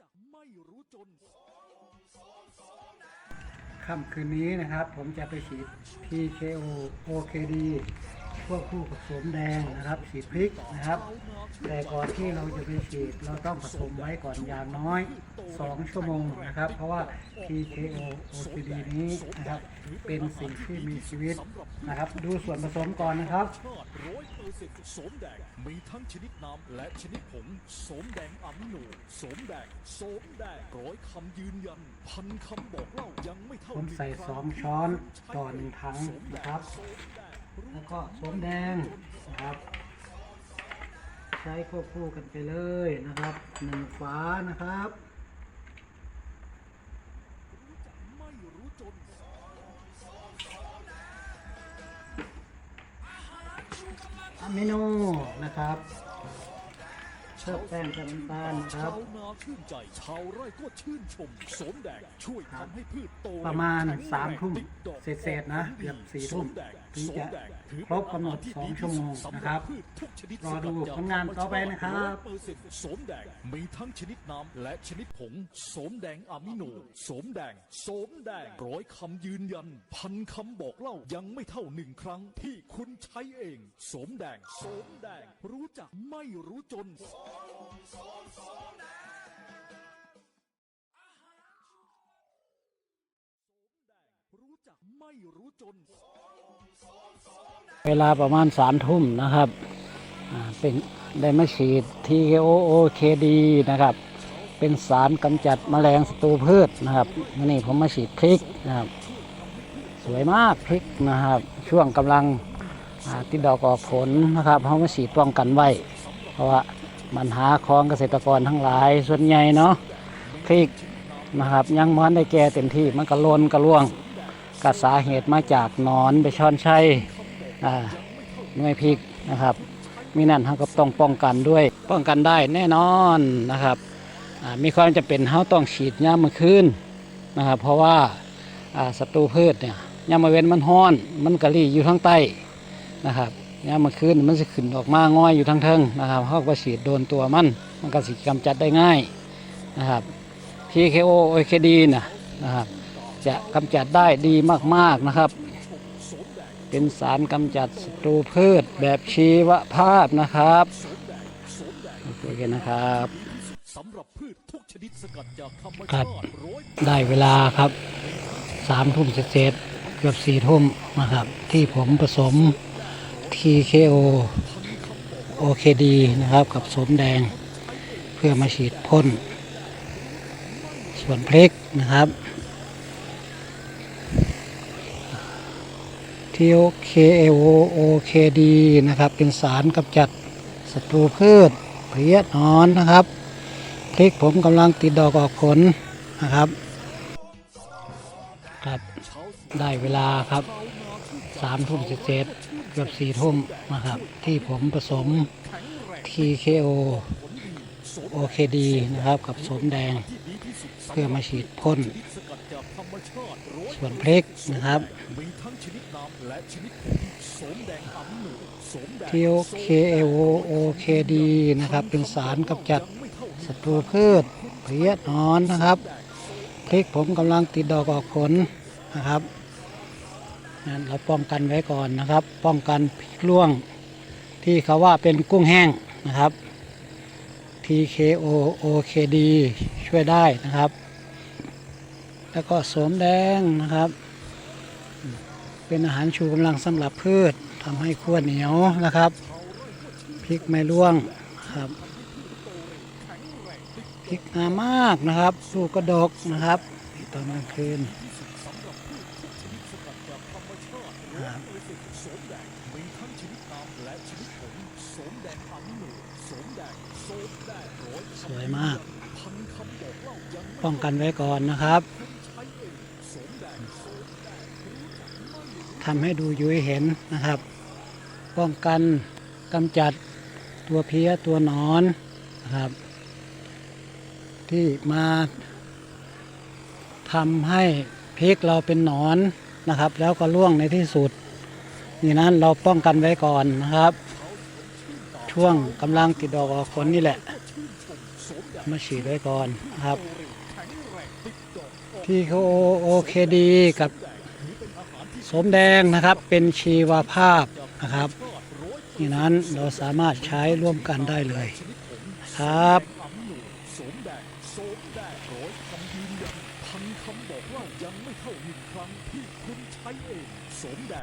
จักไม่รู้จน ค่ำคืนนี้นะครับ ผมจะไปฉีด TKO OKD พวกผู้ผสมแดงนะครับฉีดพริกนะครับ แต่ก่อนที่เราจะไปฉีดเราต้องผสมไว้ก่อนอย่างน้อย 2 ชั่วโมงนะครับ เพราะว่า TKO OKD นี้นะครับเป็นสิ่งที่มีชีวิตนะครับ ดูส่วนผสมก่อนนะครับชาติร้อยเปอร์เซ็นต์โสมแดงมีทั้งชนิดน้ำและชนิดผงโสมแดงอะมิโนโสมแดงโสมแดงร้อยคำยืนยัน พันคำบอกเล่ายังไม่เท่าผมใส่สองช้อนต่อหนึ่งถังนะครับ แล้วก็สวมแดงนะครับ ใช้ควบคู่กันไปเลยนะครับหนึ่งฝานะครับไม่รู้จนอะมิโนนะครับ เพิ่มแป้งกับน้ำตาลนะครับ ชาวนาชื่นใจชาวไร่ก็ชื่นชมโสมแดงช่วยทำให้พืชโตประมาณแข็งแงสามทุ่มติดดอกเศษๆนะเกือบสี่ทุ่มโสแดงถึงจะโสแดงถือครบกำหนดเป็นสองาารที่ชั่วโมงดีที่สุดนะครับสำหพืชทุกชนิดรอดูสกัจกผลงานต่อไปนะครับเปอร์เซ็นต์โสมแดงมีทั้งชนิดน้ำและชนิดผงโสมแดงอะมิโนโสมแดงโสมแดงร้อยคำยืนยัน พันคำบอกเล่ายังไม่เท่าหนึ่งครั้งที่คุณใช้เองโสมแดงโสมแดงรู้จักไม่รู้จนรู้จักไม่รู้จนเวลาประมาณสามทุ่มนะครับเป็นได้มาฉีด TOOKD นะครับ เป็นสารกำจัดแมลงศัตรูพืชนะครับนี่ผมมาฉีดพริกนะครับ สวยมากพริกนะครับ ช่วงกำลังติดดอกออกผลนะครับเขามาฉีดป้องกันไว้ เพราะว่า ปัญหาของเกษตรกรทั้งหลาย ส่วนใหญ่เนาะพริกนะครับยังมันได้แก่เต็มที่มันก็ลนกระล่วงก็สาเหตุมาจากนอนไปช้อนชัยหน่วยพริกนะครับมีนั่นเขาก็ต้องป้องกันด้วย ป้องกันได้แน่นอนนะครับมีความจำเป็นเขาต้องฉีดยามมื้อคืนนะครับเพราะว่าศัตรูพืชเนี่ยยามมาเว้นมันห้อน มันกะรีอยู่ทางใต้นะครับ ยามมื้อคืนมันจะขึ้นออกมาง่อยอยู่ทางเทิงนะครับเขาก็ฉีดโดนตัวมัน มันก็สิกำจัดได้ง่ายนะครับ PKO OKD นะนะครับ จะกำจัดได้ดีมากๆนะครับ เป็นสารกำจัดศัตรูพืชแบบชีวภาพนะครับโอเคนะครับสำหรับพืชทุกชนิดสกัดจากธรรมครัชาบติร้อยได้เวลาครับสามทุ่มเศษๆเกือบสี่ทุ่มนะครับ ที่ผมผสม TKO OKD นะครับกับสมแดงเพื่อมาฉีดพ่น ส่วนพริกนะครับ TKO OKD นะครับเป็นสารกำจัดศัตรูพืชเพลี้ยนอนนะครับพริกผมกำลังติดดอกออกผลนะครับ ครับ ได้เวลาครับ สามทุ่มเศษเกือบสี่ทุ่มนะครับ ที่ผมผสม TKO OKD นะครับ กับสมแดง เพื่อมาฉีดพ่น ส่วนพริกนะครับ TKO OKD นะครับ เป็นสารกำจัดศัตรูพืชเพี้ยนอนนะครับ พริกผมกำลังติดดอกออกผลนะครับ นั่นเราป้องกันไว้ก่อนนะครับ ป้องกันพริกร่วง ที่เขาว่าเป็นกุ้งแห้งนะครับ TKO OKD ช่วยได้นะครับ แล้วก็สมแดงนะครับ เป็นอาหารชูกำลังสำหรับพืชทำให้ขั้วเหนียวนะครับพริกไม่ร่วงครับพริกงามมากนะครับ ลูกกระดกนะครับตอนกลางคืนครับ โสมแดงมีทั้งชนิดน้ำและชนิดผงสมแดงอะมิโนโสมแดงโสมแดงร้อยสวยมาก พันคำบอกเล่ายังป้องกันไว้ก่อนนะครับทำให้ดูยู่ให้เห็นนะครับ ป้องกันกำจัดตัวเพี้ยตัวนอนนะครับ ที่มาทำให้พริกเราเป็นหนอนนะครับ แล้วก็ร่วงในที่สุด นี่นั้นเราป้องกันไว้ก่อนนะครับ ช่วงกำลังติดดอกออกผลนี่แหละ มาฉีดไว้ก่อนครับแข็งแรงติดดอโอเคดีกับสมแดงนะครับเป็นชีวภาพนะครับนี่นั้นเราสามารถใช้ร่วมกันได้เลยครับสมแดงสมแดงร้อยคำยืนยันพันคำบอกเล่ายังไม่เท่าหนึ่งครั้งที่คุณใช้เองสมแดง